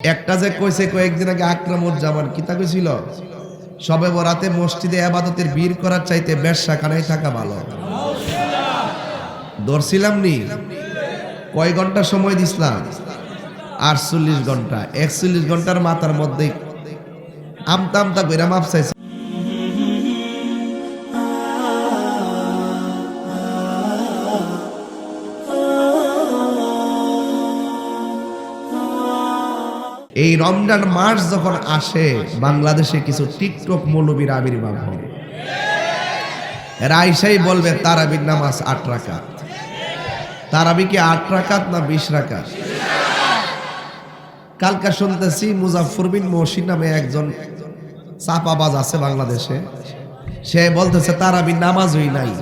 একটা যে কইছে কয়েকদিন আগে আকরামুজ্জামান কিতা কইছিল? সবে বরাতে মসজিদে আবাদতের বীর করার চাইতে ব্যবসাখানায় থাকা ভালো। ধরছিলাম নি? কয় ঘণ্টা সময় দিছিলাম? আটচল্লিশ ঘণ্টা। একচল্লিশ ঘণ্টার মাথার মধ্যে আমতা আমতা কইরা মাপ এই রমজান মাস যখন আসে, বাংলাদেশে কিছু টিকটক মৌলবীর আবির্ভাব হয়। এরা বলবে, তারাবির নামাজ আট রাকাত। তারাবি কি আট রাকাত না বিশ রাকাত? কালকা শুনতেছি মুজাফর বিন মহসিন নামে একজন চাপাবাজ আছে বাংলাদেশে। সে বলতেছে তারাবি নামাজই নাই।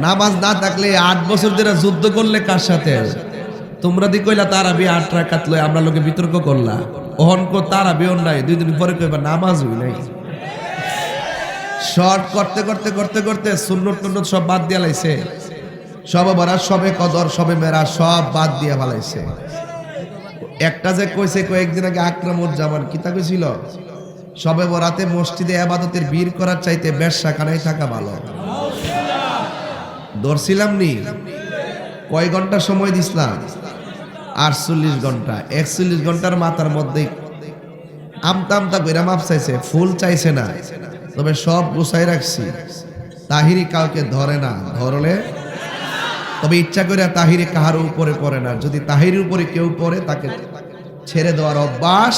নামাজ না থাকলে আট বছর ধরে যুদ্ধ করলে কার সাথে? তোমরা দি কইলা, তারাবি আট রাকাত লই আমরা লোকে বিতর্ক করলা। ওহন কো তারাবি নাই দুই দিন পরে কইবা, নামাজ হই নাই। শর্ট করতে করতে করতে করতে সুন্নত টুন্নত সব বাদ দিয়া লাইছে। সব বরা সবে কদর, সবে মেরা সব বাদ দিয়া ফেলাইছে। একটা যে কইছে, কয়েকদিন আগে আকরামুজ্জামান কিতা কইছিল? সবে বরাতে মসজিদে আবাদতের বীর করার চাইতে ব্যবসাখানায় থাকা ভালো। ধরছিলাম নি? কয় ঘণ্টা সময় দিছিলাম? আটচল্লিশ ঘণ্টা, একচল্লিশ ঘণ্টার মাথার মধ্যে আমতা আমতা মাপ চাইছে, ফুল চাইছে না। তবে সব গুছাই রাখছি। তাহিরি কাউকে ধরে না, ধরলে? তবে ইচ্ছা করে তাহিরি কাহার উপরে পড়ে না। যদি তাহিরির উপরে কেউ পড়ে, তাকে ছেড়ে দেওয়ার অভ্যাস?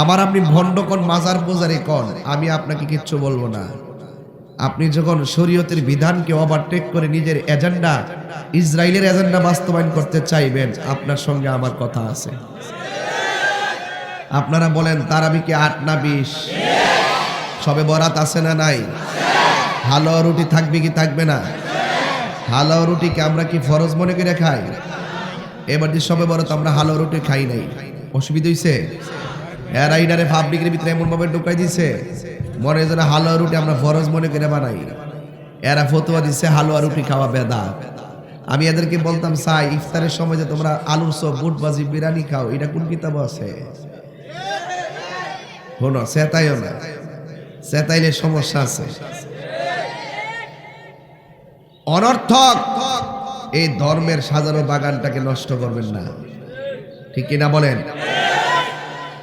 আমার আপনি ভণ্ড কোন মাজার পূজারি কন, আমি আপনাকে কিচ্ছু বলব না। আপনি যখন শরীয়তের বিধানকে ওভারটেক করে নিজের এজেন্ডা ইসরায়েলের এজেন্ডা বাস্তবায়ন করতে চাইবেন, আপনার সঙ্গে আমার কথা আছে। আপনারা বলেন তারাবি কি আট না বিশ? সবে বরাত আছে না নাই? হালুয়া রুটি থাকবে কি থাকবে না? হালুয়া রুটিকে আমরা কি ফরজ মনে করে খাই? এবার যে সবে বরাত আমরা হালুয়া রুটি খাই নাই। অসুবিধা হইছে? এরা ইডারে ফাবলিকের ভিতরে ঢুকাই দিছে মনে যেন হালুয়া রুটি আমরা ফরজ মনে করে বানাই। এরা ফতুয়া দিচ্ছে হালুয়া রুটি খাওয়া বেদা আমি এদেরকে বলতাম, সাই, ইফতারের সময় যে তোমরা সব বুট বাজি বিরিয়ানি খাও, এটা কোন কিতাব আছে? শোনো, সেতাইও না। সেতাইলে সমস্যা আছে। অনর্থক, এই ধর্মের সাজানো বাগানটাকে নষ্ট করবেন না। ঠিক কিনা বলেন?